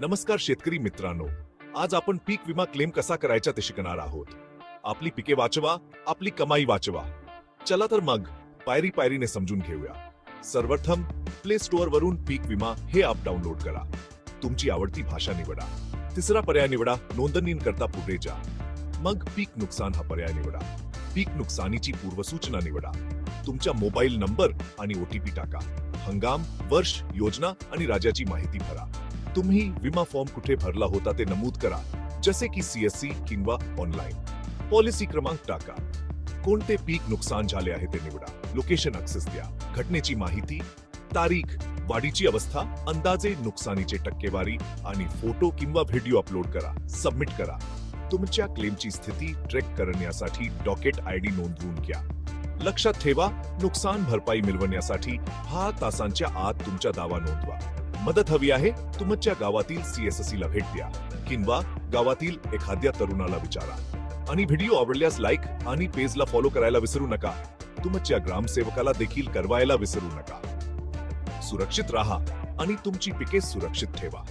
नमस्कार शेतकरी मित्रांनो. आज आपण पीक विमा क्लेम कसा करायचा ते शिकणार आहोत. आपली पिके वाचवा आपली कमाई वाचवा. चला तर मग पायरी पायरीने समजून घेऊया. सर्वप्रथम प्ले स्टोअर वरून पीक विमा हे ॲप डाउनलोड करा. तुमची आवडती भाषा निवडा. तिसरा पर्याय निवडा नोंदणीकरता पुढे जा. मग पीक नुकसान हा पर्याय निवडा. पीक नुकसानीची पूर्वसूचना निवडा. तुमचा मोबाईल नंबर आणि ओटीपी टाका. हंगाम वर्ष योजना आणि राज्याची माहिती भरा. तुम्ही विमा फॉर्म कुठे भरला होता ते नमूद करा. जसे की सीएससी किंवा ऑनलाईन पॉलिसी क्रमांक टाका. कोणते पीक नुकसान झाले आहे ते निवडा. लोकेशन ऍक्सेस द्या. घटनेची माहिती तारीख वाढीची अवस्था अंदाजे नुकसानीचे टक्केवारी आणि फोटो किंवा व्हिडिओ अपलोड करा. सबमिट करा. तुमच्या क्लेमची स्थिती ट्रॅक करण्यासाठी डॉकेट आय डी नोंदवून घ्या. लक्षात ठेवा नुकसान भरपाई मिळवण्यासाठी हा तासांच्या आत तुमचा दावा नोंदवा. मदत हवी आहे तुमच्या गावातील सीएससी ला भेट द्या. किंवा गावातील एखाद्या तरुणाला विचारा. आणि व्हिडिओ आवडल्यास लाईक आणि पेजला फॉलो करायला विसरू नका. तुमच्या ग्रामसेवकाला देखील करवायला विसरू नका. सुरक्षित राहा आणि तुमची पिके सुरक्षित ठेवा.